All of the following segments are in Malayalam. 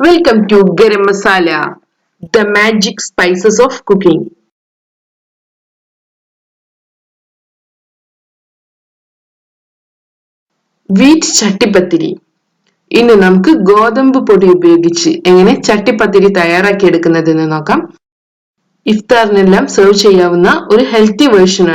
Welcome to garam masala the magic spices of cooking wheat chattipathiri. ഇന്ന് നമുക്ക് ഗോതമ്പ് പൊടി ഉപയോഗിച്ച് എങ്ങനെ ചട്ടിപ്പത്തിരി തയ്യാറാക്കി എടുക്കുന്നതെന്ന് നോക്കാം. ഇഫ്താറിനെല്ലാം സെർവ് ചെയ്യാവുന്ന ഒരു ഹെൽത്തി വേർഷൻ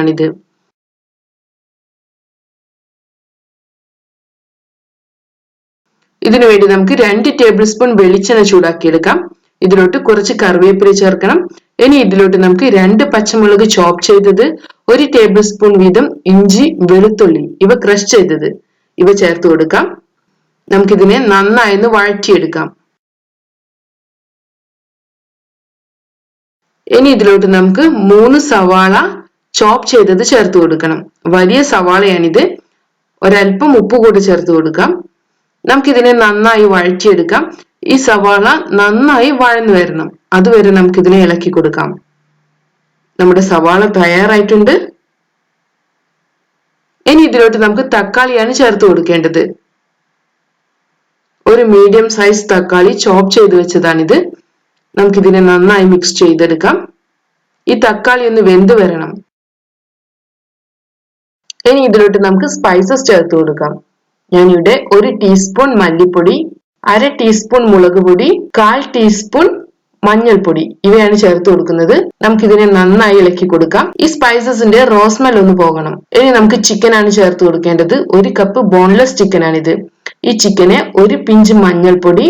ഇതിനു വേണ്ടി നമുക്ക് രണ്ട് ടേബിൾ സ്പൂൺ വെളിച്ചെണ്ണ ചൂടാക്കിയെടുക്കാം. ഇതിലോട്ട് കുറച്ച് കറിവേപ്പില ചേർക്കണം. ഇനി ഇതിലോട്ട് നമുക്ക് രണ്ട് പച്ചമുളക് ചോപ്പ് ചെയ്തത് ഒരു ടേബിൾ സ്പൂൺ വീതം ഇഞ്ചി വെളുത്തുള്ളി ഇവ ക്രഷ് ചെയ്തത്. ഇവ ചേർത്ത് കൊടുക്കാം. നമുക്കിതിനെ നന്നായി ഒന്ന് വഴറ്റിയെടുക്കാം. ഇനി ഇതിലോട്ട് നമുക്ക് മൂന്ന് സവാള ചോപ്പ് ചെയ്തത് ചേർത്ത് കൊടുക്കണം. വലിയ സവാളയാണിത്. ഒരല്പം ഉപ്പ് കൂടി ചേർത്ത് കൊടുക്കാം. നമുക്കിതിനെ നന്നായി വഴറ്റിയെടുക്കാം. ഈ സവാള നന്നായി വഴന്നു വരണം. അതുവരെ നമുക്കിതിനെ ഇളക്കി കൊടുക്കാം. നമ്മുടെ സവാള തയ്യാറായിട്ടുണ്ട്. ഇനി ഇതിലോട്ട് നമുക്ക് തക്കാളിയാണ് ചേർത്ത് കൊടുക്കേണ്ടത്. ഒരു മീഡിയം സൈസ് തക്കാളി ചോപ്പ് ചെയ്ത് വെച്ചതാണിത്. നമുക്കിതിനെ നന്നായി മിക്സ് ചെയ്തെടുക്കാം. ഈ തക്കാളി ഒന്ന് വെന്ത് വരണം. ഇനി ഇതിലോട്ട് നമുക്ക് സ്പൈസസ് ചേർത്ത് കൊടുക്കാം. ഞാനിവിടെ ഒരു ടീസ്പൂൺ മല്ലിപ്പൊടി അര ടീസ്പൂൺ മുളക് പൊടി കാൽ ടീസ്പൂൺ മഞ്ഞൾപ്പൊടി. ഇവയാണ് ചേർത്ത് കൊടുക്കുന്നത്. നമുക്ക് ഇതിനെ നന്നായി ഇളക്കി കൊടുക്കാം. ഈ സ്പൈസസിന്റെ റോസ്മെൽ ഒന്ന് പോകണം. ഇനി നമുക്ക് ചിക്കൻ ആണ് ചേർത്ത് കൊടുക്കേണ്ടത്. ഒരു കപ്പ് ബോൺലെസ് ചിക്കൻ ആണിത്. ഈ ചിക്കനെ ഒരു പിഞ്ച് മഞ്ഞൾപ്പൊടി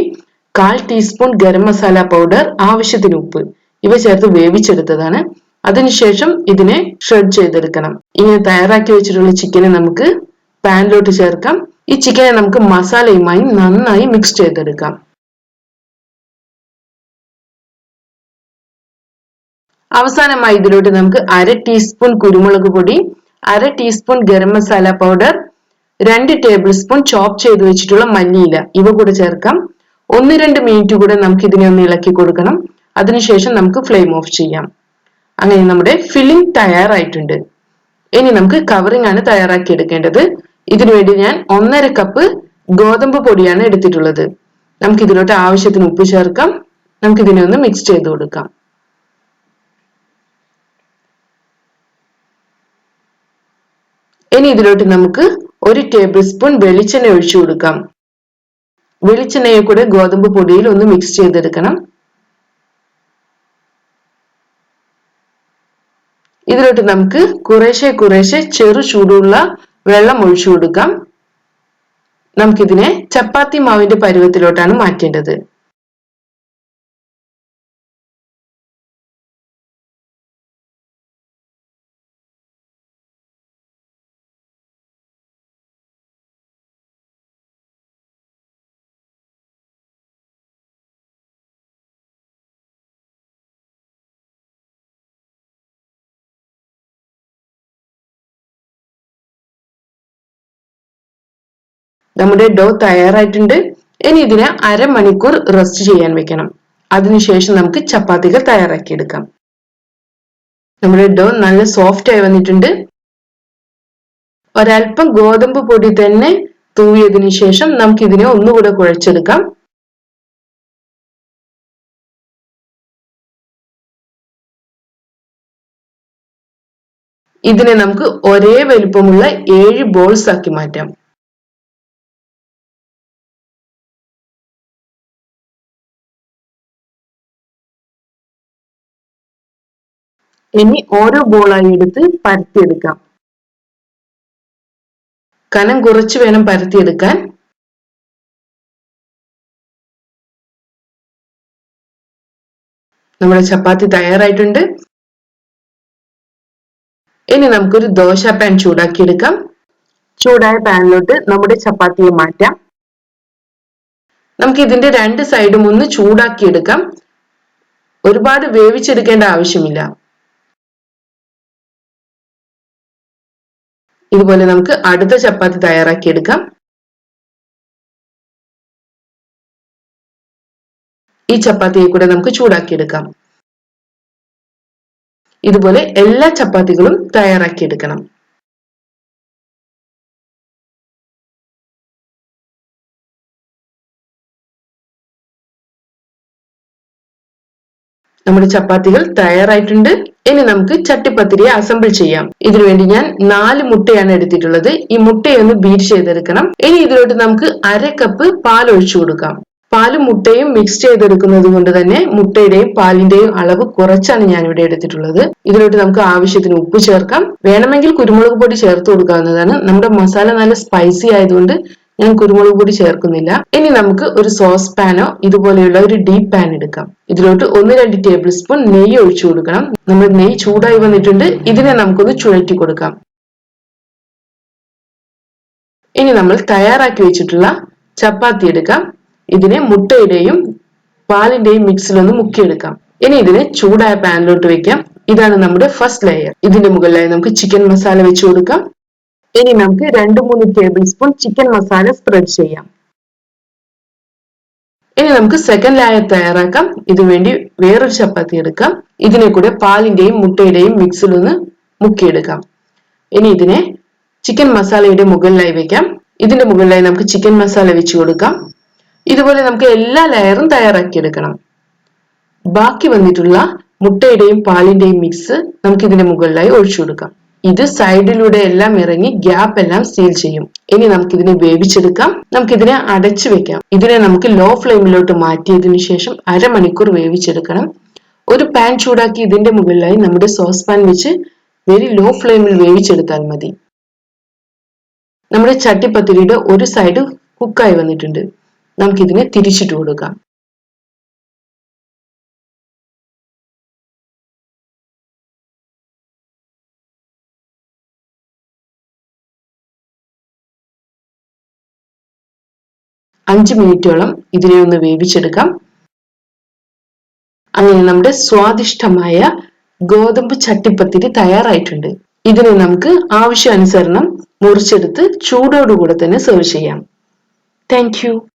കാൽ ടീസ്പൂൺ ഗരം മസാല പൗഡർ ആവശ്യത്തിന് ഉപ്പ്. ഇവ ചേർത്ത് വേവിച്ചെടുത്തതാണ്. അതിനുശേഷം ഇതിനെ ഷ്രെഡ് ചെയ്തെടുക്കണം. ഇങ്ങനെ തയ്യാറാക്കി വെച്ചിട്ടുള്ള ചിക്കനെ നമുക്ക് പാനിലോട്ട് ചേർക്കാം. ഈ ചിക്കനെ നമുക്ക് മസാലയുമായി നന്നായി മിക്സ് ചെയ്തെടുക്കാം. അവസാനമായി ഇതിലോട്ട് നമുക്ക് അര ടീസ്പൂൺ കുരുമുളക് പൊടി അര ടീസ്പൂൺ ഗരം മസാല പൗഡർ രണ്ട് ടേബിൾ സ്പൂൺ ചോപ്പ് ചെയ്ത് വെച്ചിട്ടുള്ള മല്ലിയില ഇവ കൂടെ ചേർക്കാം. ഒന്ന് രണ്ട് മിനിറ്റ് കൂടെ നമുക്ക് ഇതിനെ ഒന്ന് ഇളക്കി കൊടുക്കണം. അതിനുശേഷം നമുക്ക് ഫ്ലെയിം ഓഫ് ചെയ്യാം. അങ്ങനെ നമ്മുടെ ഫില്ലിംഗ് തയ്യാറായിട്ടുണ്ട്. ഇനി നമുക്ക് കവറിംഗ് ആണ് തയ്യാറാക്കി എടുക്കേണ്ടത് ഇതിനുവേണ്ടി ഞാൻ ഒന്നര കപ്പ് ഗോതമ്പ് പൊടിയാണ് എടുത്തിട്ടുള്ളത്. നമുക്ക് ഇതിലോട്ട് ആവശ്യത്തിന് ഉപ്പ് ചേർക്കാം. നമുക്ക് ഇതിനെ ഒന്ന് മിക്സ് ചെയ്ത് കൊടുക്കാം. ഇനി ഇതിലോട്ട് നമുക്ക് ഒരു ടേബിൾ സ്പൂൺ വെളിച്ചെണ്ണ ഒഴിച്ചു കൊടുക്കാം. വെളിച്ചെണ്ണയെ കൂടെ ഗോതമ്പ് പൊടിയിൽ ഒന്ന് മിക്സ് ചെയ്തെടുക്കണം. ഇതിലോട്ട് നമുക്ക് കുറേശ്ശെ കുറേശ്ശെ ചെറു ചൂടുള്ള വെള്ളം ഒഴിച്ചു കൊടുക്കാം. നമുക്കിതിനെ ചപ്പാത്തി മാവിന്റെ പരുവത്തിലോട്ടാണ് മാറ്റേണ്ടത്. നമ്മുടെ ഡോ തയ്യാറായിട്ടുണ്ട്. ഇനി ഇതിനെ അരമണിക്കൂർ റെസ്റ്റ് ചെയ്യാൻ വെക്കണം. അതിനുശേഷം നമുക്ക് ചപ്പാത്തികൾ തയ്യാറാക്കിയെടുക്കാം. നമ്മുടെ ഡോ നല്ല സോഫ്റ്റ് ആയി വന്നിട്ടുണ്ട്. ഒരൽപ്പം ഗോതമ്പ് പൊടി തന്നെ തൂവിയതിനു ശേഷം നമുക്ക് ഇതിനെ ഒന്നുകൂടെ കുഴച്ചെടുക്കാം. ഇതിനെ നമുക്ക് ഒരേ വലുപ്പമുള്ള ഏഴ് ബോൾസ് ആക്കി മാറ്റാം. ഇനി ഓരോ ബോളായി എടുത്ത് പരത്തിയെടുക്കാം. കനം കുറച്ച് വേണം പരത്തിയെടുക്കാൻ. നമ്മുടെ ചപ്പാത്തി തയ്യാറായിട്ടുണ്ട്. ഇനി നമുക്കൊരു ദോശ പാൻ ചൂടാക്കിയെടുക്കാം. ചൂടായ പാനിലോട്ട് നമ്മുടെ ചപ്പാത്തിയെ മാറ്റാം. നമുക്ക് ഇതിന്റെ രണ്ട് സൈഡും ഒന്ന് ചൂടാക്കിയെടുക്കാം. ഒരുപാട് വേവിച്ചെടുക്കേണ്ട ആവശ്യമില്ല. ഇതുപോലെ നമുക്ക് അടുത്ത ചപ്പാത്തി തയ്യാറാക്കി എടുക്കാം. ഈ ചപ്പാത്തിയെ കൂടെ നമുക്ക് ചൂടാക്കി എടുക്കാം. ഇതുപോലെ എല്ലാ ചപ്പാത്തികളും തയ്യാറാക്കി എടുക്കണം. നമ്മുടെ ചപ്പാത്തികൾ തയ്യാറായിട്ടുണ്ട്. ഇനി നമുക്ക് ചട്ടിപ്പത്തിരിയെ അസംബിൾ ചെയ്യാം. ഇതിനുവേണ്ടി ഞാൻ നാല് മുട്ടയാണ് എടുത്തിട്ടുള്ളത്. ഈ മുട്ടയൊന്ന് ബീറ്റ് ചെയ്തെടുക്കണം. ഇനി ഇതിലോട്ട് നമുക്ക് അര കപ്പ് പാൽ ഒഴിച്ചു കൊടുക്കാം. പാലും മുട്ടയും മിക്സ് ചെയ്തെടുക്കുന്നത് കൊണ്ട് തന്നെ മുട്ടയുടെയും പാലിന്റെയും അളവ് കുറച്ചാണ് ഞാൻ ഇവിടെ എടുത്തിട്ടുള്ളത്. ഇതിലോട്ട് നമുക്ക് ആവശ്യത്തിന് ഉപ്പ് ചേർക്കാം. വേണമെങ്കിൽ കുരുമുളക് പൊടി ചേർത്ത് കൊടുക്കാവുന്നതാണ്. നമ്മുടെ മസാല നല്ല സ്പൈസി ആയതുകൊണ്ട് ഞാൻ കുരുമുളക് പൊടി ചേർക്കുന്നില്ല. ഇനി നമുക്ക് ഒരു സോസ് പാനോ ഇതുപോലെയുള്ള ഒരു ഡീപ് പാൻ എടുക്കാം. ഇതിലോട്ട് ഒന്ന് രണ്ട് ടേബിൾ സ്പൂൺ നെയ്യ് ഒഴിച്ചു കൊടുക്കണം. നമ്മൾ നെയ്യ് ചൂടായി വന്നിട്ടുണ്ട്. ഇതിനെ നമുക്കൊന്ന് ചുഴറ്റി കൊടുക്കാം. ഇനി നമ്മൾ തയ്യാറാക്കി വെച്ചിട്ടുള്ള ചപ്പാത്തി എടുക്കാം. ഇതിനെ മുട്ടയുടെയും പാലിന്റെയും മിക്സിലൊന്ന് മുക്കിയെടുക്കാം. ഇനി ഇതിനെ ചൂടായ പാനിലോട്ട് വെക്കാം. ഇതാണ് നമ്മുടെ ഫസ്റ്റ് ലെയർ ഇതിന്റെ മുകളിലായി നമുക്ക് ചിക്കൻ മസാല വെച്ച് കൊടുക്കാം. ഇനി നമുക്ക് രണ്ട് മൂന്ന് table spoon chicken masala spread ചെയ്യാം. ഇനി നമുക്ക് സെക്കൻഡ് ലെയർ തയ്യാറാക്കാം. ഇതിനുവേണ്ടി വേറൊരു ചപ്പാത്തി എടുക്കാം. ഇതിനെ കൂടെ പാലിന്റെയും മുട്ടയുടെയും മിക്സിൽ ഒന്ന് മുക്കിയെടുക്കാം. ഇനി ഇതിനെ ചിക്കൻ മസാലയുടെ മുകളിലായി വെക്കാം. ഇതിന്റെ മുകളിലായി നമുക്ക് ചിക്കൻ മസാല വെച്ച് കൊടുക്കാം. ഇതുപോലെ നമുക്ക് എല്ലാ ലെയറും തയ്യാറാക്കിയെടുക്കണം ബാക്കി വന്നിട്ടുള്ള മുട്ടയുടെയും പാലിന്റെയും മിക്സ് നമുക്ക് ഇതിന്റെ മുകളിലായി ഒഴിച്ചു കൊടുക്കാം. ഇത് സൈഡിലൂടെ എല്ലാം ഇറങ്ങി ഗ്യാപ്പ് എല്ലാം സീൽ ചെയ്യും. ഇനി നമുക്ക് ഇതിനെ വേവിച്ചെടുക്കാം. നമുക്ക് ഇതിനെ അടച്ചു വെക്കാം. ഇതിനെ നമുക്ക് ലോ ഫ്ലെയിമിലോട്ട് മാറ്റിയതിനു ശേഷം അരമണിക്കൂർ വേവിച്ചെടുക്കണം. ഒരു പാൻ ചൂടാക്കി ഇതിന്റെ മുകളിലായി നമ്മുടെ സോസ് പാൻ വെച്ച് വെരി ലോ ഫ്ലെയിമിൽ വേവിച്ചെടുത്താൽ മതി. നമ്മുടെ ചട്ടിപ്പത്തിരിയുടെ ഒരു സൈഡ് കുക്കായി വന്നിട്ടുണ്ട്. നമുക്കിതിനെ തിരിച്ചിട്ട് കൊടുക്കാം. അഞ്ച് മിനിറ്റോളം ഇതിനെ ഒന്ന് വേവിച്ചെടുക്കാം. അങ്ങനെ നമ്മുടെ സ്വാദിഷ്ടമായ ഗോതമ്പ് ചട്ടിപ്പത്തിരി തയ്യാറായിട്ടുണ്ട്. ഇതിനെ നമുക്ക് ആവശ്യാനുസരണം മുറിച്ചെടുത്ത് ചൂടോടുകൂടെ തന്നെ സെർവ് ചെയ്യാം. താങ്ക്